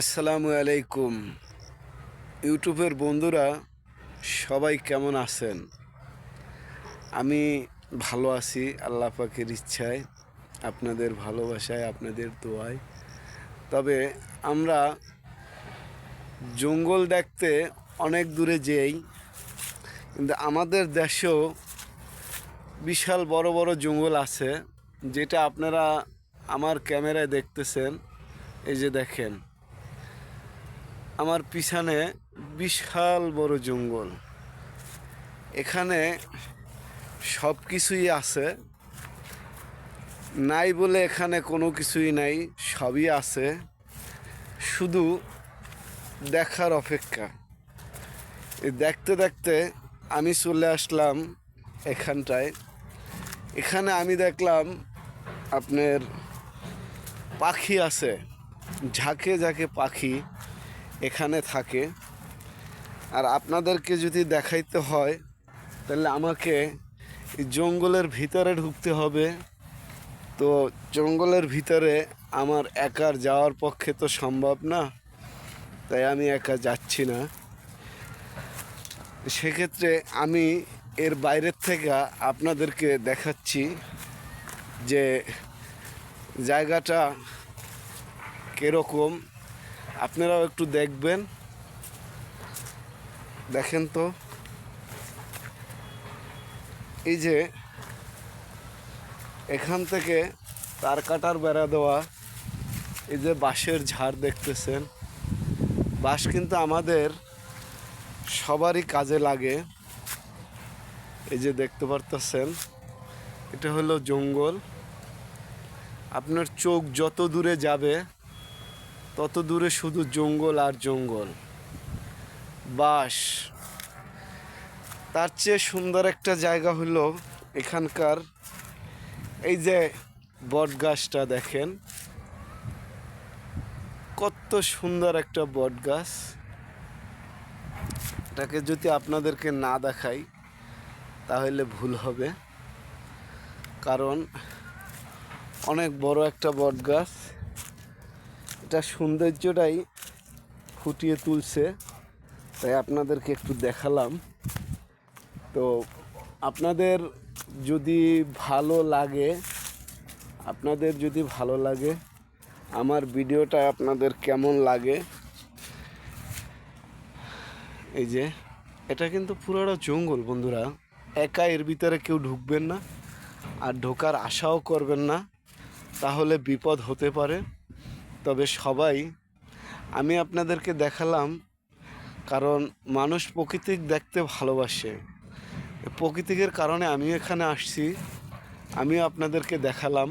আসসালামু আলাইকুম। ইউটিউবের বন্ধুরা, সবাই কেমন আছেন? আমি ভালো আছি, আল্লাহ পাকের ইচ্ছায়, আপনাদের ভালোবাসায়, আপনাদের দোয়ায়। তবে আমরা জঙ্গল দেখতে অনেক দূরে যেই, কিন্তু আমাদের দেশেও বিশাল বড় বড় জঙ্গল আছে, যেটা আপনারা আমার ক্যামেরায় দেখতেছেন। এই যে দেখেন আমার পিছনে বিশাল বড় জঙ্গল। এখানে সব কিছুই আছে। নাই বলে এখানে কোনো কিছুই নাই, সবই আছে। শুধু দেখার অপেক্ষা। দেখতে দেখতে আমি চলে আসলাম এখানটায়। এখানে আমি দেখলাম আপনার পাখি আছে, ঝাঁকে ঝাঁকে পাখি। এখানে থাকে। আর আপনাদেরকে যদি দেখাইতে হয়, তাহলে আমাকে জঙ্গলের ভিতরে ঢুকতে হবে। তো জঙ্গলের ভিতরে আমার একার যাওয়ার পক্ষে তো সম্ভব না, তাই আমি একা যাচ্ছি না। সেক্ষেত্রে আমি এর বাইরের থেকে আপনাদেরকে দেখাচ্ছি যে জায়গাটা কীরকম। আপনারাও একটু দেখবেন। দেখেন তো। এই যে, এখান থেকে তার কাটার বেড়া দেওয়া, এই যে বাঁশের ঝাড় দেখতেছেন। বাঁশ কিন্তু আমাদের সবারই কাজে লাগে। এই যে দেখতে পারতেছেন, এটা হলো জঙ্গল। আপনার চোখ যত দূরে যাবে তত দূরে শুধু জঙ্গল আর জঙ্গল। বাস। তার চেয়ে সুন্দর একটা জায়গা হলো এখানকার এই যে বট গাছটা দেখেন। কত সুন্দর একটা বট গাছ এটাকে যদি আপনাদেরকে না দেখাই, তাহলে ভুল হবে। কারণ অনেক বড় একটা বট গাছ এটা সৌন্দর্যটাই ফুটিয়ে তুলছে। তাই আপনাদেরকে একটু দেখালাম। তো আপনাদের যদি ভালো লাগে, আপনাদের যদি ভালো লাগে, আমার ভিডিওটা আপনাদের কেমন লাগে? এই যে, এটা কিন্তু পুরোটা জঙ্গল বন্ধুরা। একা এর ভিতরে কেউ ঢুকবেন না, আর ঢোকার আশাও করবেন না। তাহলে বিপদ হতে পারে। তবে সবাই আমি আপনাদেরকে দেখালাম, কারণ মানুষ প্রকৃতিক দেখতে ভালোবাসে। প্রকৃতিকের কারণে আমি এখানে আসছি, আমিও আপনাদেরকে দেখালাম।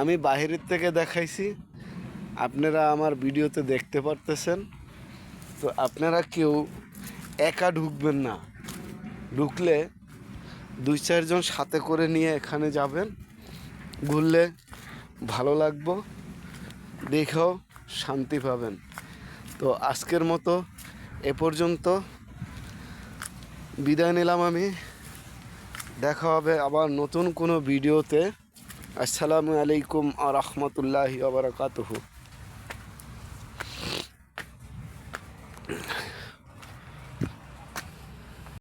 আমি বাহিরের থেকে দেখাইছি, আপনারা আমার ভিডিওতে দেখতে পারতেছেন। তো আপনারা কেউ একা ঢুকবেন না। ঢুকলে দুই চারজন সাথে করে নিয়ে এখানে যাবেন, ঘুরলে ভালো লাগবো। দেখেও শান্তি পাবেন। তো আজকের মতো এ পর্যন্ত। বিদায় নিলাম আমি। দেখা হবে আবার নতুন কোনো ভিডিওতে। আসসালামু আলাইকুম আ রহমতুল্লাহি আবরকাতহু